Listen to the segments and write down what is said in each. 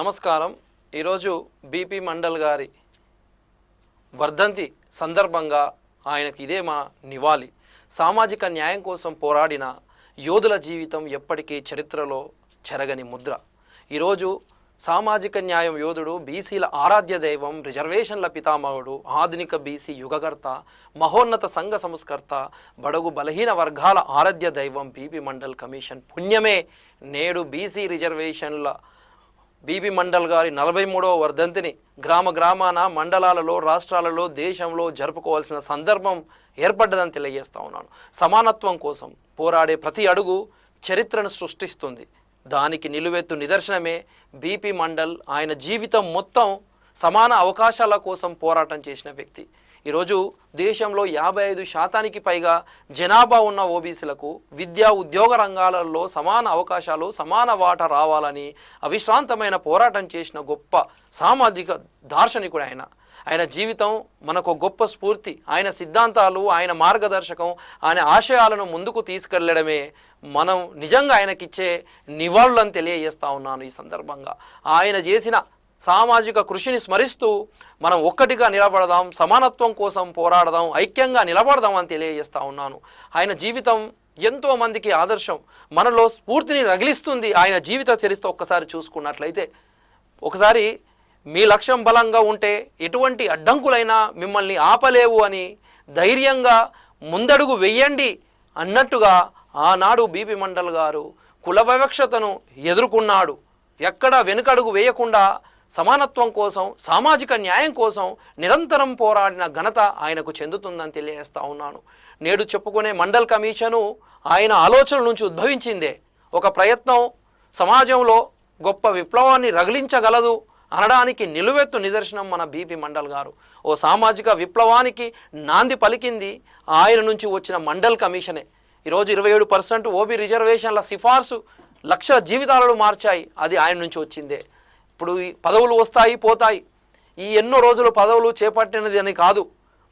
నమస్కారం. ఈరోజు బీపీ మండల్ గారి వర్ధంతి సందర్భంగా ఆయనకి ఇదే మా నివాళి. సామాజిక న్యాయం కోసం పోరాడిన యోధుల జీవితం ఎప్పటికీ చరిత్రలో చెరగని ముద్ర. ఈరోజు సామాజిక న్యాయం యోధుడు బీసీల ఆరాధ్య దైవం రిజర్వేషన్ల పితామహుడు ఆధునిక బీసీ యుగకర్త మహోన్నత సంఘ సంస్కర్త బడుగు బలహీన వర్గాల ఆరాధ్య దైవం బీపీ మండల్ కమిషన్ పుణ్యమే నేడు బీసీ రిజర్వేషన్ల బీబీ మండల్ గారి నలభై మూడవ వర్ధంతిని గ్రామ గ్రామాన మండలాలలో రాష్ట్రాలలో దేశంలో జరుపుకోవాల్సిన సందర్భం ఏర్పడ్డదని తెలియజేస్తా ఉన్నాను. సమానత్వం కోసం పోరాడే ప్రతి అడుగు చరిత్రను సృష్టిస్తుంది. దానికి నిలువెత్తు నిదర్శనమే బీపీ మండల్ ఆయన జీవితం మొత్తం సమాన అవకాశాల కోసం పోరాటం చేసిన వ్యక్తి. ఈరోజు దేశంలో యాభై ఐదు శాతానికి పైగా జనాభా ఉన్న ఓబీసీలకు విద్యా ఉద్యోగ రంగాలలో సమాన అవకాశాలు సమాన వాటా రావాలని అవిశ్రాంతమైన పోరాటం చేసిన గొప్ప సామాజిక దార్శనికుడు ఆయన. ఆయన జీవితం మనకు గొప్ప స్ఫూర్తి ఆయన సిద్ధాంతాలు ఆయన మార్గదర్శకం ఆయన ఆశయాలను ముందుకు తీసుకెళ్ళడమే మనం నిజంగా ఆయనకిచ్చే నివాళులను తెలియజేస్తా ఉన్నాను ఈ సందర్భంగా. ఆయన చేసిన సామాజిక కృషిని స్మరిస్తూ మనం ఒక్కటిగా నిలబడదాం సమానత్వం కోసం పోరాడదాం ఐక్యంగా నిలబడదాం అని తెలియజేస్తా ఉన్నాను. ఆయన జీవితం ఎంతో మందికి ఆదర్శం. మనలో స్ఫూర్తిని రగిలిస్తుంది ఆయన జీవిత చరిత్ర ఒక్కసారి చూసుకున్నట్లయితే. ఒకసారి మీ లక్ష్యం బలంగా ఉంటే ఎటువంటి అడ్డంకులైనా మిమ్మల్ని ఆపలేవు అని ధైర్యంగా ముందడుగు వెయ్యండి అన్నట్టుగా ఆనాడు బీపీ మండల్ గారు కుల వివక్షతను ఎదుర్కొన్నాడు. ఎక్కడ వెనుకడుగు వేయకుండా సమానత్వం కోసం సామాజిక న్యాయం కోసం నిరంతరం పోరాడిన ఘనత ఆయనకు చెందుతుందని తెలియజేస్తా ఉన్నాను. నేడు చెప్పుకునే మండల్ కమిషను ఆయన ఆలోచనల నుంచి ఉద్భవించిందే. ఒక ప్రయత్నం సమాజంలో గొప్ప విప్లవాన్ని రగిలించగలదు అనడానికి నిలువెత్తు నిదర్శనం మన బీపీ మండల్ గారు. ఓ సామాజిక విప్లవానికి నాంది పలికింది ఆయన నుంచి వచ్చిన మండల్ కమిషనే. ఈరోజు ఇరవై ఏడు పర్సెంట్ ఓబీ రిజర్వేషన్ల సిఫార్సు లక్ష జీవితాలను మార్చాయి. అది ఆయన నుంచి వచ్చిందే. ఇప్పుడు ఈ పదవులు వస్తాయి పోతాయి. ఈ ఎన్నో రోజులు పదవులు చేపట్టినది అని కాదు.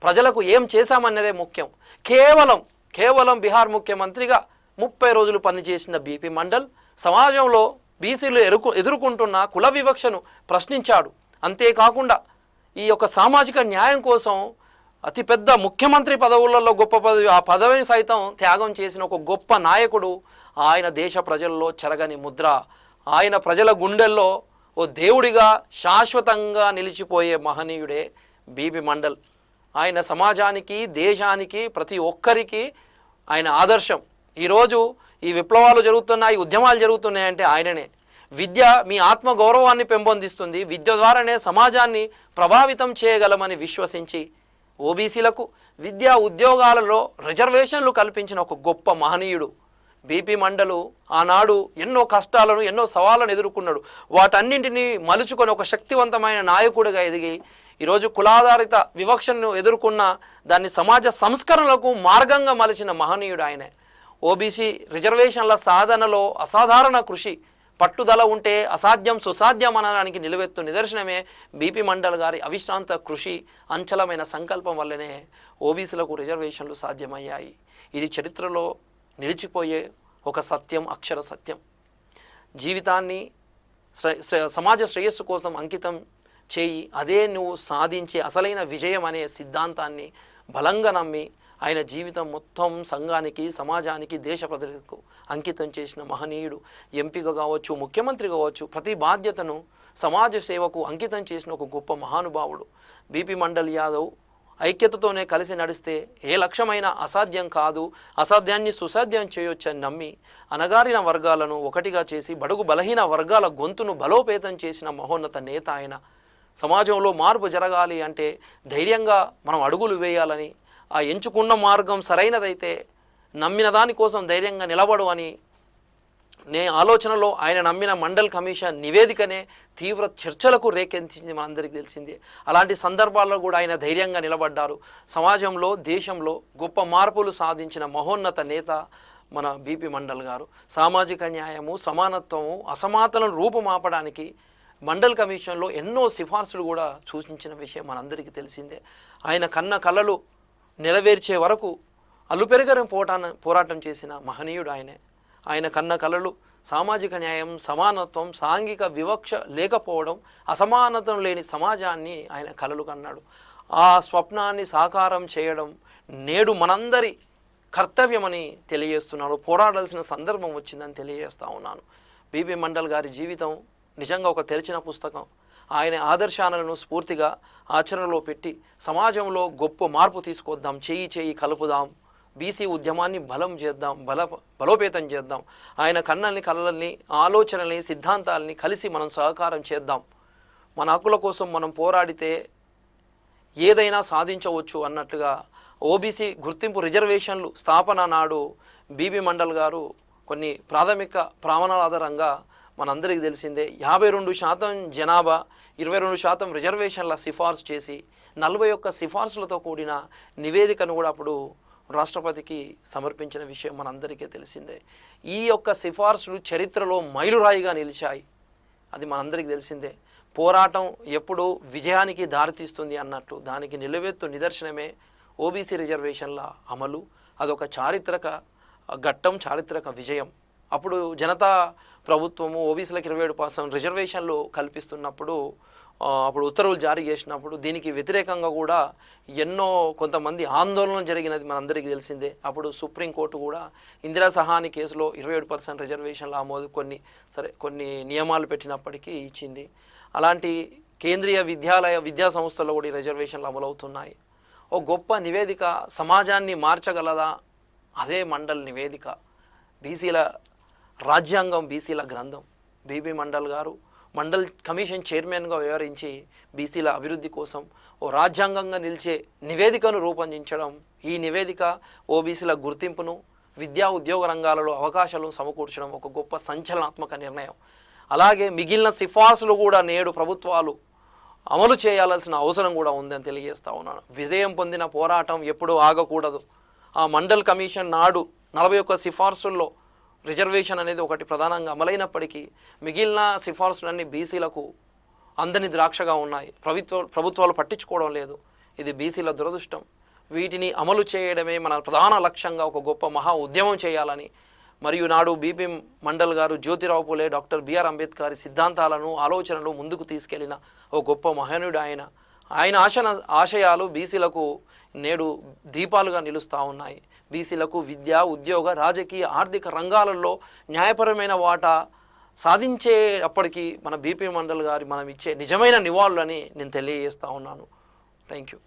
ప్రజలకు ఏం చేశామన్నదే ముఖ్యం. కేవలం కేవలం బీహార్ ముఖ్యమంత్రిగా ముప్పై రోజులు పనిచేసిన బీపీ మండల్ సమాజంలో బీసీలు ఎరుకు ఎదుర్కొంటున్న కుల వివక్షను ప్రశ్నించాడు. అంతేకాకుండా ఈ యొక్క సామాజిక న్యాయం కోసం అతిపెద్ద ముఖ్యమంత్రి పదవులలో గొప్ప పదవి ఆ పదవిని సైతం త్యాగం చేసిన ఒక గొప్ప నాయకుడు ఆయన దేశ ప్రజల్లో చెరగని ముద్ర. ఆయన ప్రజల గుండెల్లో ఓ దేవుడిగా శాశ్వతంగా నిలిచిపోయే మహనీయుడే బీబీ మండల్. ఆయన సమాజానికి దేశానికి ప్రతి ఒక్కరికి ఆయన ఆదర్శం. ఈరోజు ఈ విప్లవాలు జరుగుతున్నాయి ఉద్యమాలు జరుగుతున్నాయంటే ఆయననే. విద్య మీ ఆత్మ గౌరవాన్ని పెంపొందిస్తుంది. విద్య ద్వారానే సమాజాన్ని ప్రభావితం చేయగలమని విశ్వసించి ఓబీసీలకు విద్యా ఉద్యోగాలలో రిజర్వేషన్లు కల్పించిన ఒక గొప్ప మహనీయుడు. బీపీ మండలు ఆనాడు ఎన్నో కష్టాలను ఎన్నో సవాళ్ళను ఎదుర్కొన్నాడు. వాటన్నింటినీ మలుచుకొని ఒక శక్తివంతమైన నాయకుడిగా ఎదిగి ఈరోజు కులాధారిత వివక్షను ఎదుర్కొన్న దాన్ని సమాజ సంస్కరణలకు మార్గంగా మలిచిన మహనీయుడు ఆయనే. ఓబీసీ రిజర్వేషన్ల సాధనలో అసాధారణ కృషి పట్టుదల ఉంటే అసాధ్యం సుసాధ్యం అనడానికి నిలువెత్తు నిదర్శనమే బీపీ మండల్ గారి అవిశ్రాంత కృషి అంచలమైన సంకల్పం వల్లనే ఓబీసీలకు రిజర్వేషన్లు సాధ్యమయ్యాయి. ఇది చరిత్రలో నిలిచిపోయే ఒక సత్యం అక్షర సత్యం. జీవితాన్ని సమాజ శ్రేయస్సు కోసం అంకితం చేయి అదే నువ్వు సాధించే అసలైన విజయం అనే సిద్ధాంతాన్ని బలంగా నమ్మి ఆయన జీవితం మొత్తం సంఘానికి సమాజానికి దేశ ప్రజలకు అంకితం చేసిన మహనీయుడు ఎంపిక కావచ్చు ముఖ్యమంత్రి కావచ్చు ప్రతి బాధ్యతను సమాజ సేవకు అంకితం చేసిన ఒక గొప్ప మహానుభావుడు. బీపీ మండల్ యాదవ్ ఐక్యతతోనే కలిసి నడిస్తే ఏ లక్ష్యమైనా అసాధ్యం కాదు. అసాధ్యాన్ని సుసాధ్యం చేయొచ్చని నమ్మి అనగారిన వర్గాలను ఒకటిగా చేసి బడుగు బలహీన వర్గాల గొంతును బలోపేతం చేసిన మహోన్నత నేత ఆయన. సమాజంలో మార్పు జరగాలి అంటే ధైర్యంగా మనం అడుగులు వేయాలని ఆ ఎంచుకున్న మార్గం సరైనదైతే నమ్మిన దానికోసం ధైర్యంగా నిలబడు అని నే ఆలోచనలో ఆయన నమ్మిన మండల్ కమిషన్ నివేదికనే తీవ్ర చర్చలకు రేకెత్తించింది మనందరికీ తెలిసిందే. అలాంటి సందర్భాల్లో కూడా ఆయన ధైర్యంగా నిలబడ్డారు. సమాజంలో దేశంలో గొప్ప మార్పులు సాధించిన మహోన్నత నేత మన బీపీ మండల్ గారు. సామాజిక న్యాయము సమానత్వము అసమానతలను రూపుమాపడానికి మండల్ కమిషన్లో ఎన్నో సిఫార్సులు కూడా సూచించిన విషయం మనందరికీ తెలిసిందే. ఆయన కన్న కళలు నెరవేర్చే వరకు అలుపెరగని పోటాన పోరాటం చేసిన మహనీయుడు ఆయనే. ఆయన కన్న కలలు సామాజిక న్యాయం సమానత్వం సాంఘిక వివక్ష లేకపోవడం అసమానతం లేని సమాజాన్ని ఆయన కలలు కన్నాడు. ఆ స్వప్నాన్ని సాకారం చేయడం నేడు మనందరి కర్తవ్యమని తెలియజేస్తున్నాడు. పోరాడాల్సిన సందర్భం వచ్చిందని తెలియజేస్తా ఉన్నాను. బీబీ మండల్ గారి జీవితం నిజంగా ఒక తెరిచిన పుస్తకం. ఆయన ఆదర్శాలను స్ఫూర్తిగా ఆచరణలో పెట్టి సమాజంలో గొప్ప మార్పు తీసుకొద్దాం చేయి చేయి కలుపుదాం బీసీ ఉద్యమాన్ని బలం చేద్దాం బల బలోపేతం చేద్దాం. ఆయన కన్నల్ని కలల్ని ఆలోచనల్ని సిద్ధాంతాలని కలిసి మనం సహకారం చేద్దాం. మన హక్కుల కోసం మనం పోరాడితే ఏదైనా సాధించవచ్చు అన్నట్లుగా ఓబీసీ గుర్తింపు రిజర్వేషన్లు స్థాపన నాడు బీబీ మండల్ గారు కొన్ని ప్రాథమిక ప్రామాణాల ఆధారంగా మనందరికీ తెలిసిందే యాభై రెండు శాతం జనాభా ఇరవై రెండు శాతం రిజర్వేషన్ల సిఫార్సు చేసి నలభై ఒక్క సిఫార్సులతో కూడిన నివేదికను కూడా అప్పుడు రాష్ట్రపతికి సమర్పించిన విషయం మనందరికీ తెలిసిందే. ఈ యొక్క సిఫార్సులు చరిత్రలో మైలురాయిగా నిలిచాయి. అది మనందరికీ తెలిసిందే. పోరాటం ఎప్పుడు విజయానికి దారితీస్తుంది అన్నట్లు దానికి నిలువెత్తు నిదర్శనమే ఓబీసీ రిజర్వేషన్ల అమలు. అదొక చారిత్రక ఘట్టం చారిత్రక విజయం. అప్పుడు జనతా ప్రభుత్వము ఓబీసీలకు ఇరవై ఏడు పాసం రిజర్వేషన్లు కల్పిస్తున్నప్పుడు అప్పుడు ఉత్తర్వులు జారీ చేసినప్పుడు దీనికి వ్యతిరేకంగా కూడా ఎన్నో కొంతమంది ఆందోళన జరిగినది మనందరికీ తెలిసిందే. అప్పుడు సుప్రీంకోర్టు కూడా ఇందిరా సహాని కేసులో ఇరవై ఏడు పర్సెంట్ రిజర్వేషన్ల ఆమోదు కొన్ని సరే కొన్ని నియమాలు పెట్టినప్పటికీ ఇచ్చింది. అలాంటి కేంద్రీయ విద్యాలయ విద్యా సంస్థల్లో కూడా ఈ రిజర్వేషన్లు అమలవుతున్నాయి. ఓ గొప్ప నివేదిక సమాజాన్ని మార్చగలదా? అదే మండల్ నివేదిక. బీసీల రాజ్యాంగం బీసీల గ్రంథం. బీబీ మండల్ గారు మండల్ కమిషన్ చైర్మన్గా వ్యవహరించి బీసీల అభివృద్ధి కోసం ఓ రాజ్యాంగంగా నిలిచే నివేదికను రూపొందించడం ఈ నివేదిక ఓబీసీల గుర్తింపును విద్యా ఉద్యోగ రంగాలలో అవకాశాలు సమకూర్చడం ఒక గొప్ప సంచలనాత్మక నిర్ణయం. అలాగే మిగిలిన సిఫార్సులు కూడా నేడు ప్రభుత్వాలు అమలు చేయాల్సిన అవసరం కూడా ఉందని తెలియజేస్తా ఉన్నాను. విజయం పొందిన పోరాటం ఎప్పుడూ ఆగకూడదు. ఆ మండల్ కమిషన్ నాడు నలభై ఒక్క సిఫార్సుల్లో రిజర్వేషన్ అనేది ఒకటి ప్రధానంగా అమలైనప్పటికీ మిగిలిన సిఫార్సులన్నీ బీసీలకు అందని ద్రాక్షగా ఉన్నాయి. ప్రభుత్వ ప్రభుత్వాలు పట్టించుకోవడం లేదు. ఇది బీసీల దురదృష్టం. వీటిని అమలు చేయడమే మన ప్రధాన లక్ష్యంగా ఒక గొప్ప మహా ఉద్యమం చేయాలని మరియు నాడు బీపీ మండల్ గారు జ్యోతిరావు పూలే డాక్టర్ బిఆర్ అంబేద్కర్ సిద్ధాంతాలను ఆలోచనలు ముందుకు తీసుకెళ్ళిన ఓ గొప్ప మహనీయుడు ఆయన. ఆయన ఆశన ఆశయాలు బీసీలకు నేడు దీపాలుగా నిలుస్తూ ఉన్నాయి. బీసీలకు విద్య ఉద్యోగ రాజకీయ ఆర్థిక రంగాలలో న్యాయపరమైన వాటా సాధించేటప్పటికీ మన బీపీ మండల్ గారి మనం ఇచ్చే నిజమైన నివాళులని నేను తెలియజేస్తూ ఉన్నాను. Thank you